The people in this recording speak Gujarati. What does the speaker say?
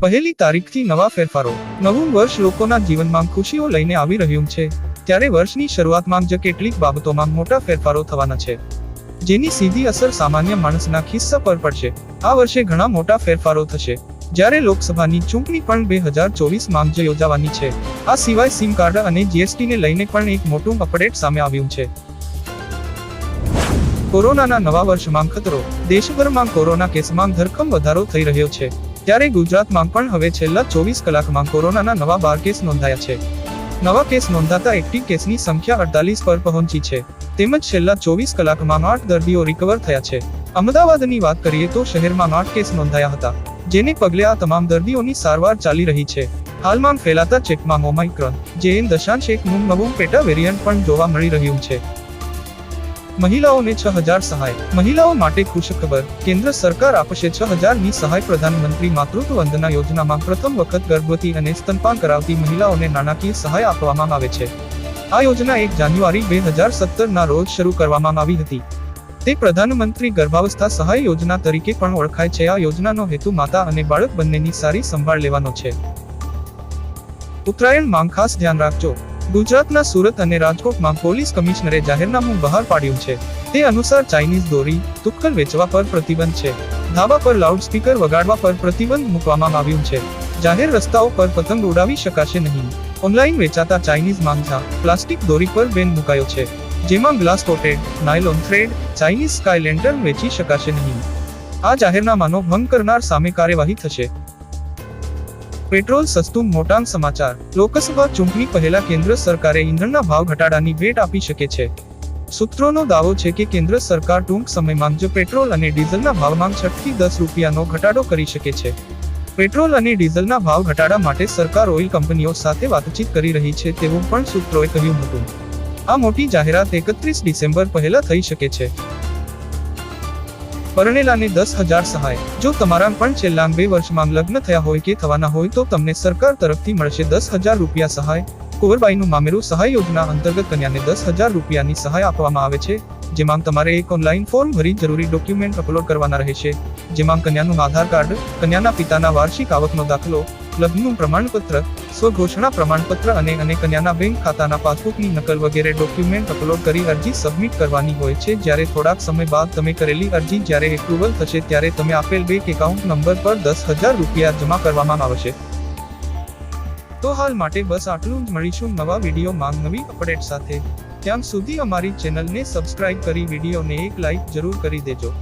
પહેલી તારીખથી નવા ફેરફારો. નવું વર્ષ લોકોના જીવનમાં ખુશીઓ લઈને આવી રહ્યું છે. ત્યારે વર્ષની શરૂઆતમાં જ કેટલીક બાબતોમાં મોટા ફેરફારો થવાના છે. જેની સીધી અસર સામાન્ય માણસના ખિસ્સા પર પડશે. આ વર્ષે ઘણા મોટા ફેરફારો થશે. જ્યારે લોકસભાની ચૂંટણી પણ બે હજાર ચોવીસમાં જ યોજાવાની છે. આ સિવાય સિમ કાર્ડ અને જીએસટીને લઈને પણ એક મોટું અપડેટ સામે આવ્યું છે. કોરોનાના નવા વર્ષમાં ખતરો. દેશભરમાં કોરોના કેસમાં ધરખમ વધારો થઈ રહ્યો છે. ત્યારે ગુજરાતમાં પણ હવે છેલ્લા ચોવીસ કલાકમાં કોરોનાના નવા બાર કેસ નોંધાયા છે. નવા કેસ નોંધાતા એક્ટિવ કેસની સંખ્યા અડતાલીસ પર પહોંચી છે. તેમજ છેલ્લા ચોવીસ કલાકમાં આઠ દર્દીઓ રિકવર થયા છે. અમદાવાદની વાત કરીએ તો શહેરમાં આઠ કેસ નોંધાયા હતા, જેને પગલે આ તમામ દર્દીઓની સારવાર ચાલી રહી છે. હાલમાં ફેલાતા ચેપમાં ઓમાઇક્રોન, જે એન દશાંશ એકનું નવું પેટા વેરિયન્ટ પણ જોવા મળી રહ્યું છે. મહિલાઓને છ હજાર સહાય. મહિલાઓ માટે ખુશખબર કેન્દ્ર સરકાર આપશે છ હજારની સહાય પ્રધાનમંત્રી માતૃત્વ વંદના યોજનામાં પ્રથમ વખત ગર્ભવતી અને સ્તનપાન કરાવતી મહિલાઓને નાણાકીય સહાય આપવામાં આવે છે. આ યોજના એક જાન્યુઆરી બે હજાર સત્તરના રોજ શરૂ કરવામાં આવી હતી. તે પ્રધાનમંત્રી ગર્ભાવસ્થા સહાય યોજના તરીકે પણ ઓળખાય છે. આ યોજનાનો હેતુ માતા અને બાળક બંનેની સારી સંભાળ લેવાનો છે. ઉત્તરાયણ માંગ ખાસ ધ્યાન રાખજો. ગુજરાતના સુરત અને રાજકોટમાં પોલીસ કમિશનરે જાહેરનામું બહાર પાડ્યું છે. તે અનુસાર ચાઇનીઝ દોરી, તુક્કલ વેચવા પર પ્રતિબંધ છે. ધાબા પર લાઉડસ્પીકર વગાડવા પર પ્રતિબંધ મૂકવામાં આવ્યું છે. જાહેર રસ્તાઓ પર પતંગ ઉડાવી શકાશે નહીં. ઓનલાઈન વેચાતા ચાઇનીઝ માંગા પ્લાસ્ટિક દોરી પર બેન મુકાયો છે. જેમાં glass coated, nylon thread, Chinese sky lantern વેચી શકાશે નહીં. આ જાહેરનામાનો ભંગ કરનાર સામે કાર્યવાહી થશે. પેટ્રોલ સસ્તું મોટાંગ સમાચાર. લોકસભા ચૂંટણી પહેલા કેન્દ્ર સરકારે ઈંધણના ભાવ ઘટાડાની ભેટ આપી શકે છે. સૂત્રોનો દાવો છે કે કેન્દ્ર સરકાર ટૂંક સમયમાં જ પેટ્રોલ અને ડીઝલના ભાવમાં છઠથી દસ રૂપિયાનો ઘટાડો કરી શકે છે. પેટ્રોલ અને ડીઝલના ભાવ ઘટાડા માટે સરકાર ઓઇલ કંપનીઓ સાથે વાતચીત કરી રહી છે તેવું પણ સૂત્રોએ કહ્યું હતું. આ મોટી જાહેરાત એકત્રીસ ડિસેમ્બર પહેલા થઈ શકે છે. પરણેલાને દસ હજાર સહાય. જો તમારા પણ છેલ્લા બે વર્ષમાં લગ્ન થયા હોય કે થવાના હોય તો તમને સરકાર તરફથી મળશે દસ હજાર રૂપિયા સહાય. કુંવરબાઈનું મામેરું સહાય યોજના અંતર્ગત કન્યાને દસ હજાર રૂપિયાની સહાય આપવામાં આવે છે, જેમાં તમારે એક ઓનલાઈન ફોર્મ ભરી જરૂરી ડોક્યુમેન્ટ અપલોડ કરવાના રહેશે, જેમાં કન્યાનું આધાર કાર્ડ, કન્યાના પિતાના વાર્ષિક આવકનો દાખલો, લગ્નનું પ્રમાણપત્ર સ્વઘોષણા પ્રમાણપત્ર અને અને કન્યાના બેંક ખાતાના પાસબુકની નકલ વગેરે ડોક્યુમેન્ટ અપલોડ કરી અરજી સબમિટ કરવાની હોય છે. જ્યારે થોડાક સમય બાદ તમે કરેલી અરજી જ્યારે એપ્રુવલ થશે ત્યારે તમે આપેલ બેંક એકાઉન્ટ નંબર પર દસ હજાર રૂપિયા જમા કરવામાં આવશે. તો હાલ માટે બસ આટલું જ. મળીશું નવા વિડીયોમાં નવી અપડેટ સાથે. ત્યાં સુધી અમારી ચેનલને સબસ્ક્રાઇબ કરી વિડીયોને એક લાઇક જરૂર કરી દેજો.